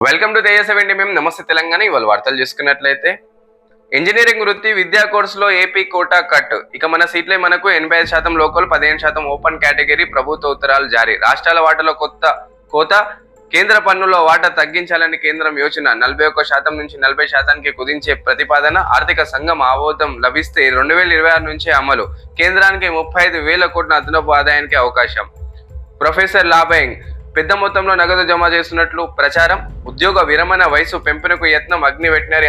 Welcome to తేజస్వండి మేము నమస్తే తెలంగాణ ఇవాళ వార్తలు చూసుకున్నట్లయితే ఇంజనీరింగ్ వృత్తి విద్యా కోర్సులో ఏపీ కోటా కట్ ఇక మన సీట్లే మనకు ఎనభై ఐదు శాతం లోకల్ పదిహేను శాతం ఓపెన్ కేటగిరీ ప్రభుత్వ ఉత్తరాలు జారీ. రాష్ట్రాల వాటలో కొత్త కోత కేంద్ర పన్నులో వాటా తగ్గించాలని కేంద్రం యోచన. నలభై ఒక్క శాతం నుంచి నలభై శాతానికి కుదించే ప్రతిపాదన ఆర్థిక సంఘం ఆమోదం లభిస్తే రెండు వేల ఇరవై ఆరు నుంచే అమలు. కేంద్రానికి ముప్పై ఐదు వేల కోట్ల అదనపు ఆదాయానికి అవకాశం. ప్రొఫెసర్ లాబెంగ్ పెద్ద మొత్తంలో నగదు జమ చేస్తున్నట్లు ప్రచారం. ఉద్యోగ విరమణ వయసు పెంపునకు యత్నం అగ్ని వెటనరీ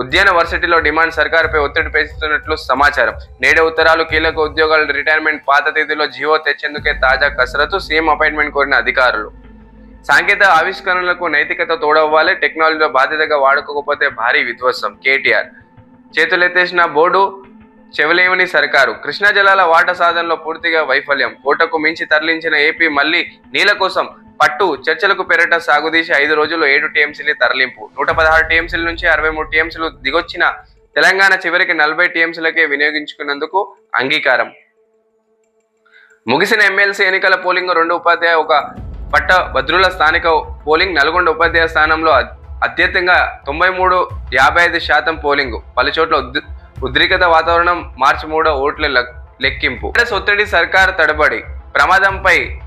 ఉద్యాన వర్సిటీలో డిమాండ్ సర్కారుపై ఒత్తిడి పెంచుతున్నట్లు సమాచారం. నేడు ఉత్తరాలు కీలక ఉద్యోగాల రిటైర్మెంట్ పాత తేదీలో జీవో తెచ్చేందుకే తాజా కసరత్తు సీఎం అపాయింట్మెంట్ కోరిన అధికారులు. సాంకేతిక ఆవిష్కరణలకు నైతికత తోడవ్వాలి టెక్నాలజీలో బాధ్యతగా వాడుకోకపోతే భారీ విధ్వంసం. కేటీఆర్. చేతులెత్తేసిన బోర్డు చెవలేమని సర్కారు. కృష్ణా జలాల వాట సాధనలో పూర్తిగా వైఫల్యం. కోటకు మించి తరలించిన ఏపీ మళ్ళీ నీళ్ళ కోసం పట్టు చర్చలకు పెరట సాగుదీసి ఐదు రోజుల్లో ఏడు టీఎంసీలు తరలింపు. నూట పదహారు టీఎంసీల నుంచి అరవై మూడు టీఎంసీలు దిగొచ్చిన తెలంగాణ చివరికి నలభై టీఎంసీలకే వినియోగించుకున్నందుకు అంగీకారం. ముగిసిన ఎమ్మెల్సీ ఎన్నికల పోలింగ్ రెండు ఉపాధ్యాయ ఒక పట్ట భద్రుల స్థానిక పోలింగ్ నల్గొండ ఉపాధ్యాయ స్థానంలో అత్యధికంగా తొంభై మూడు యాభై ఐదు శాతం పోలింగ్. పలుచోట్ల ఉద్రిక్త వాతావరణం మార్చి మూడో ఓట్ల లెక్కింపు. ఒత్తిడి సర్కార్ తడబడి ప్రమాదంపై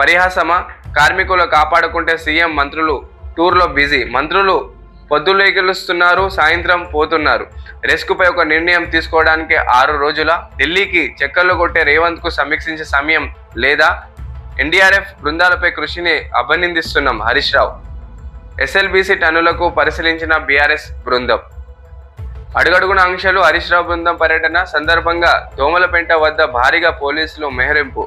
పరిహాసమా? కార్మికులు కాపాడుకుంటే సీఎం మంత్రులు టూర్లో బిజీ. మంత్రులు పొద్దులేకిలుస్తున్నారు సాయంత్రం పోతున్నారు. రెస్క్పై ఒక నిర్ణయం తీసుకోవడానికి ఆరు రోజుల? ఢిల్లీకి చెక్కర్లు కొట్టే రేవంత్కు సమీక్షించే సమయం లేదా? ఎన్డీఆర్ఎఫ్ బృందాలపై కృషిని అభినందిస్తున్నాం హరీష్ రావు. ఎస్ఎల్బీసీ టన్నులకు పరిశీలించిన బీఆర్ఎస్ బృందం. అడుగడుగున ఆంక్షలు హరీష్ రావు బృందం పర్యటన సందర్భంగా దోమలపెంట వద్ద భారీగా పోలీసులు మెహరింపు.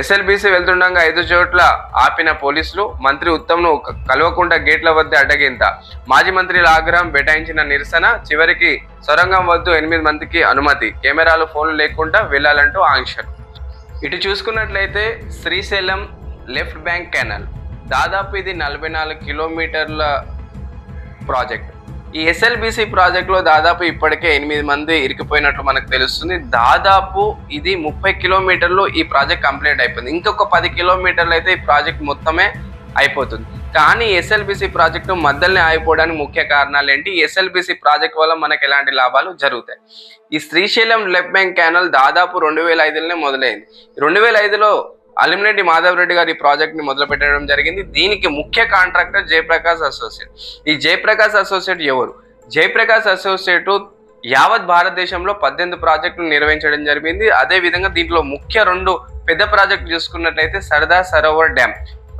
ఎస్ఎల్బీసీ వెళ్తుండగా ఐదు చోట్ల ఆపిన పోలీసులు మంత్రి ఉత్తమ్ను కలవకుండా గేట్ల వద్ద అడ్డగింత. మాజీ మంత్రి ఆగ్రహం బెటాయించిన నిరసన చివరికి సొరంగం వద్దు ఎనిమిది మందికి అనుమతి. కెమెరాలు ఫోన్లు లేకుండా వెళ్ళాలంటూ ఆంక్షలు. ఇటు చూసుకున్నట్లయితే శ్రీశైలం లెఫ్ట్ బ్యాంక్ కెనాల్. దాదాపు ఇది నలభై నాలుగు కిలోమీటర్ల ప్రాజెక్ట్. ఈ ఎస్ఎల్బిసి ప్రాజెక్ట్లో దాదాపు ఇప్పటికే ఎనిమిది మంది ఇరికిపోయినట్లు మనకు తెలుస్తుంది. దాదాపు ఇది ముప్పై కిలోమీటర్లు ఈ ప్రాజెక్ట్ కంప్లీట్ అయిపోయింది. ఇంకొక పది కిలోమీటర్లు అయితే ఈ ప్రాజెక్ట్ మొత్తమే అయిపోతుంది. కానీ ఎస్ఎల్బిసి ప్రాజెక్టు మధ్యలోనే ఆగిపోవడానికి ముఖ్య కారణాలు ఏంటి? ఎస్ఎల్బిసి ప్రాజెక్ట్ వల్ల మనకు ఎలాంటి లాభాలు జరుగుతాయి? ఈ శ్రీశైలం లెఫ్ట్ బ్యాంక్ కెనాల్ దాదాపు రెండు వేల ఐదులోనే మొదలైంది. రెండు వేల ఐదులో అలిమినేటి మాధవరెడ్డి గారు గారి ఈ ప్రాజెక్ట్ని మొదలు పెట్టడం జరిగింది. దీనికి ముఖ్య కాంట్రాక్టర్ జయప్రకాష్ అసోసియేట్. ఈ జయప్రకాష్ అసోసియేట్ ఎవరు? జయప్రకాష్ అసోసియేట్ యావత్ భారతదేశంలో పద్దెనిమిది ప్రాజెక్టులు నిర్వహించడం జరిగింది. అదే విధంగా దీంట్లో ముఖ్య రెండు పెద్ద ప్రాజెక్టు చూసుకున్నట్లయితే సర్దార్ సరోవర్ డ్యామ్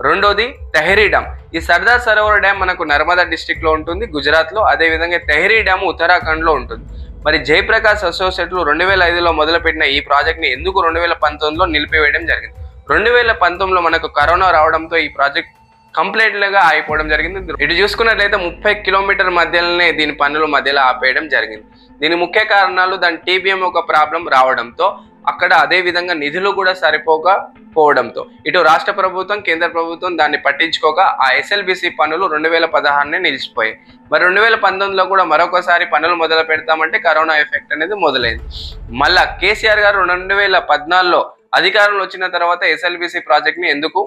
రెండోది తెహరీ డ్యామ్ ఈ సర్దార్ సరోవర్ డ్యామ్ మనకు నర్మదా డిస్టిక్లో ఉంటుంది గుజరాత్లో. అదేవిధంగా అదే విధంగా తెహరీ డ్యామ్ ఉత్తరాఖండ్లో ఉంటుంది. మరి జయప్రకాష్ అసోసియేట్లు రెండు వేల ఐదులో మొదలుపెట్టిన ఈ ప్రాజెక్ట్ని ఎందుకు రెండు వేల పంతొమ్మిదిలో నిలిపివేయడం జరిగింది? రెండు వేల పంతొమ్మిదిలో మనకు కరోనా రావడంతో ఈ ప్రాజెక్ట్ కంప్లీట్ అయిపోవడం ఆగిపోవడం జరిగింది. ఇటు చూసుకున్నట్లయితే ముప్పై కిలోమీటర్ మధ్యలోనే దీని పనులు మధ్యలో ఆపేయడం జరిగింది. దీని ముఖ్య కారణాలు దాని టీబీఎం ఒక ప్రాబ్లం రావడంతో అక్కడ అదే విధంగా నిధులు కూడా సరిపోక పోవడంతో ఇటు రాష్ట్ర ప్రభుత్వం కేంద్ర ప్రభుత్వం దాన్ని పట్టించుకోక ఆ ఎస్ఎల్బిసి పనులు రెండు వేల పదహారునే నిలిచిపోయాయి. మరి రెండు వేల పంతొమ్మిదిలో కూడా మరొకసారి పనులు మొదలు పెడతామంటే కరోనా ఎఫెక్ట్ అనేది మొదలైంది. మళ్ళా కేసీఆర్ గారు రెండు వేల పద్నాలుగులో అధికారంలో వచ్చిన తర్వాత ఎస్ఎల్బిసి ప్రాజెక్ట్ని ఎందుకు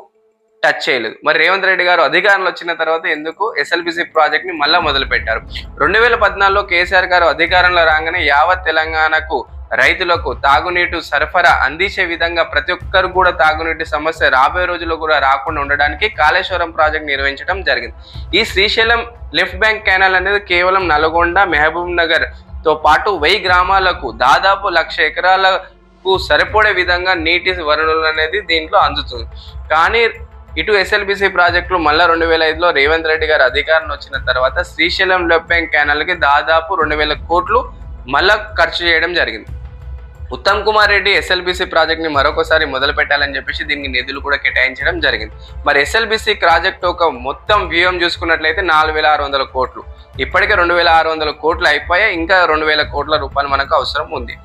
టచ్ చేయలేదు? మరి రేవంత్ రెడ్డి గారు అధికారంలో వచ్చిన తర్వాత ఎందుకు ఎస్ఎల్బిసి ప్రాజెక్ట్ని మళ్ళా మొదలు పెట్టారు రెండు వేల పద్నాలుగులో కేసీఆర్ గారు అధికారంలో రాగానే యావత్ తెలంగాణకు రైతులకు తాగునీటి సరఫరా అందించే విధంగా ప్రతి ఒక్కరు కూడా తాగునీటి సమస్య రాబోయే రోజుల్లో కూడా రాకుండా ఉండడానికి కాళేశ్వరం ప్రాజెక్ట్ నిర్వహించడం జరిగింది. ఈ శ్రీశైలం లెఫ్ట్ బ్యాంక్ కెనాల్ అనేది కేవలం నల్గొండ మహబూబ్ నగర్తో పాటు వెయ్యి గ్రామాలకు దాదాపు లక్ష ఎకరాల కు సరిపడే విధంగా నీటి వనరులు అనేది దీంట్లో అందుతుంది. కానీ ఇటు ఎస్ఎల్బిసి ప్రాజెక్టులు మళ్ళీ రెండు వేల ఐదులో రేవంత్ రెడ్డి గారు అధికారం వచ్చిన తర్వాత శ్రీశైలం లెఫ్ట్ బ్యాంక్ కెనాల్కి దాదాపు రెండు వేల కోట్లు మళ్ళా ఖర్చు చేయడం జరిగింది. ఉత్తమ్ కుమార్ రెడ్డి ఎస్ఎల్బిసి ప్రాజెక్ట్ని మరొకసారి మొదలు పెట్టాలని చెప్పేసి దీనికి నిధులు కూడా కేటాయించడం జరిగింది. మరి ఎస్ఎల్బిసి ప్రాజెక్ట్ ఒక మొత్తం వ్యూహం చూసుకున్నట్లయితే నాలుగు వేల ఆరు వందల కోట్లు. ఇప్పటికే రెండు వేల ఆరు వందల కోట్లు అయిపోయాయి. ఇంకా రెండు వేల కోట్ల రూపాయలు మనకు అవసరం ఉంది.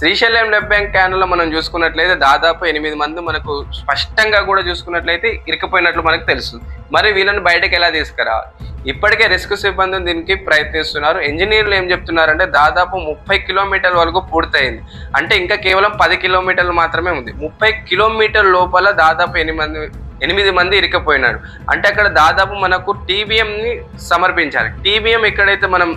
శ్రీశైలం లెఫ్ట్ బ్యాంక్ క్యానల్లో మనం చూసుకున్నట్లయితే దాదాపు ఎనిమిది మంది మనకు స్పష్టంగా కూడా చూసుకున్నట్లయితే ఇరికపోయినట్లు మనకు తెలుస్తుంది మరి వీళ్ళని బయటకు ఎలా తీసుకురావాలి ఇప్పటికే రెస్క్యూ సిబ్బంది దీనికి ప్రయత్నిస్తున్నారు. ఇంజనీర్లు ఏం చెప్తున్నారంటే దాదాపు ముప్పై కిలోమీటర్ల వరకు పూర్తయింది. అంటే ఇంకా కేవలం పది కిలోమీటర్లు మాత్రమే ఉంది. ముప్పై కిలోమీటర్ లోపల దాదాపు ఎనిమిది ఎనిమిది మంది ఇరికపోయినారు. అంటే అక్కడ దాదాపు మనకు టీబీఎంని సమర్పించాలి. టీబీఎం ఎక్కడైతే మనం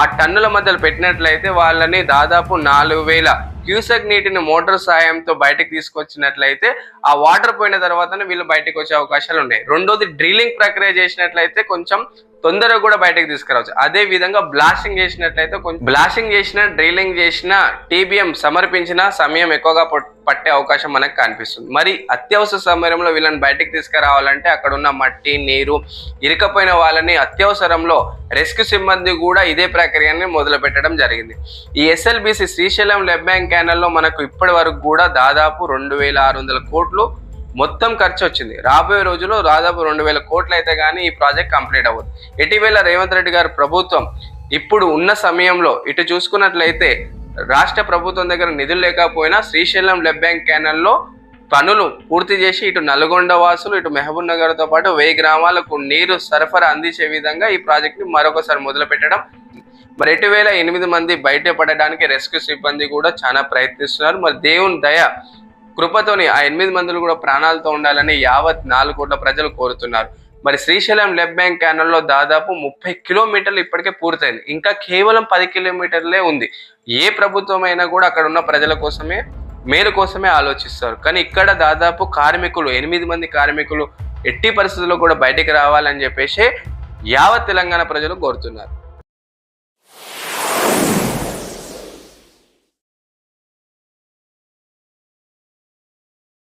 ఆ టన్నుల మధ్యలో పెట్టినట్లయితే వాళ్ళని దాదాపు నాలుగు వేల క్యూసెక్ నీటిని మోటార్ సాయంతో బయటకు తీసుకొచ్చినట్లయితే ఆ వాటర్ పోయిన తర్వాతనే వీళ్ళు బయటకు వచ్చే అవకాశాలు ఉన్నాయి. రెండోది డ్రిల్లింగ్ ప్రక్రియ చేసినట్లయితే కొంచెం తొందరగా కూడా బయటకు తీసుకురావచ్చు. అదే విధంగా బ్లాస్టింగ్ చేసినట్లయితే కొంచెం బ్లాస్టింగ్ చేసిన డ్రిల్లింగ్ చేసిన టీబీఎం సమర్పించిన సమయం ఎక్కువగా పట్టే అవకాశం మనకు కనిపిస్తుంది. మరి అత్యవసర సమయంలో వీళ్ళని బయటకు తీసుకురావాలంటే అక్కడ ఉన్న మట్టి నీరు ఇరుకపోయిన వాళ్ళని అత్యవసరంలో రెస్క్యూ సిబ్బంది కూడా ఇదే ప్రక్రియని మొదలు పెట్టడం జరిగింది. ఈ ఎస్ఎల్బిసి శ్రీశైలం లెబ్ బ్యాంక్ క్యానల్లో మనకు ఇప్పటి వరకు కూడా దాదాపు రెండు వేల ఆరు వందల కోట్లు మొత్తం ఖర్చు వచ్చింది. రాబోయే రోజుల్లో దాదాపు రెండు వేల కోట్లు అయితే కానీ ఈ ప్రాజెక్ట్ కంప్లీట్ అవ్వదు. ఇటీవల రేవంత్ రెడ్డి గారు ప్రభుత్వం ఇప్పుడు ఉన్న సమయంలో ఇటు చూసుకున్నట్లయితే రాష్ట్ర ప్రభుత్వం దగ్గర నిధులు లేకపోయినా శ్రీశైలం లెబ్ బ్యాంక్ క్యానల్లో పనులు పూర్తి చేసి ఇటు నల్గొండ వాసులు ఇటు మహబూబ్ నగర్తో పాటు వెయ్యి గ్రామాలకు నీరు సరఫరా అందించే విధంగా ఈ ప్రాజెక్ట్ని మరొకసారి మొదలుపెట్టడం మరి ఎటు వేల ఎనిమిది మంది బయటపడడానికి రెస్క్యూ సిబ్బంది కూడా చాలా ప్రయత్నిస్తున్నారు. మరి దేవుని దయ కృపతోని ఆ ఎనిమిది మందులు కూడా ప్రాణాలతో ఉండాలని యావత్ నాలుగు కోట్ల ప్రజలు కోరుతున్నారు. మరి శ్రీశైలం లెబ్ బ్యాంక్ క్యానల్లో దాదాపు ముప్పై కిలోమీటర్లు ఇప్పటికే పూర్తయింది. ఇంకా కేవలం పది కిలోమీటర్లే ఉంది. ఏ ప్రభుత్వం అయినా కూడా అక్కడ ఉన్న ప్రజల కోసమే మేలు కోసమే ఆలోచిస్తారు. కానీ ఇక్కడ దాదాపు కార్మికులు ఎనిమిది మంది కార్మికులు ఎట్టి పరిస్థితుల్లో కూడా బయటికి రావాలని చెప్పేసి యావత్ తెలంగాణ ప్రజలు కోరుతున్నారు.